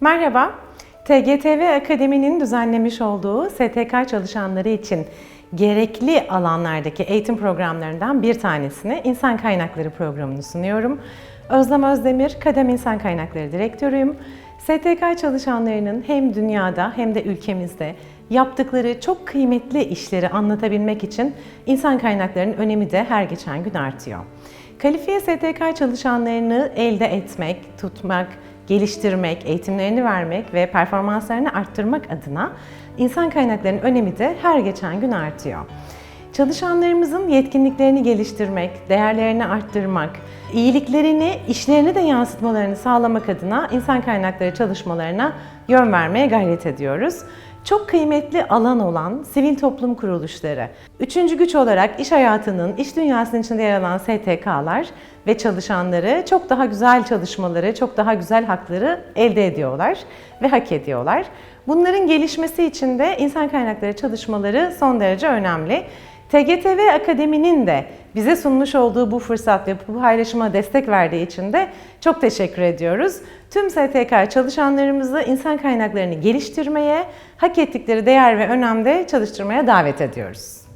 Merhaba, TGTV Akademi'nin düzenlemiş olduğu STK çalışanları için gerekli alanlardaki eğitim programlarından bir tanesini İnsan Kaynakları programını sunuyorum. Özlem Özdemir, Kadem İnsan Kaynakları Direktörüyüm. STK çalışanlarının hem dünyada hem de ülkemizde yaptıkları çok kıymetli işleri anlatabilmek için insan kaynaklarının önemi de her geçen gün artıyor. Kalifiye STK çalışanlarını elde etmek, tutmak, geliştirmek, eğitimlerini vermek ve performanslarını arttırmak adına insan kaynaklarının önemi de her geçen gün artıyor. Çalışanlarımızın yetkinliklerini geliştirmek, değerlerini arttırmak, iyiliklerini işlerine de yansıtmalarını sağlamak adına insan kaynakları çalışmalarına yön vermeye gayret ediyoruz. Çok kıymetli alan olan sivil toplum kuruluşları, üçüncü güç olarak iş hayatının, iş dünyasının içinde yer alan STK'lar ve çalışanları çok daha güzel çalışmaları, çok daha güzel hakları elde ediyorlar ve hak ediyorlar. Bunların gelişmesi için de insan kaynakları çalışmaları son derece önemli. TGTV Akademi'nin de bize sunmuş olduğu bu fırsat ve bu paylaşıma destek verdiği için de çok teşekkür ediyoruz. Tüm STK çalışanlarımızı insan kaynaklarını geliştirmeye, hak ettikleri değer ve önemde çalıştırmaya davet ediyoruz.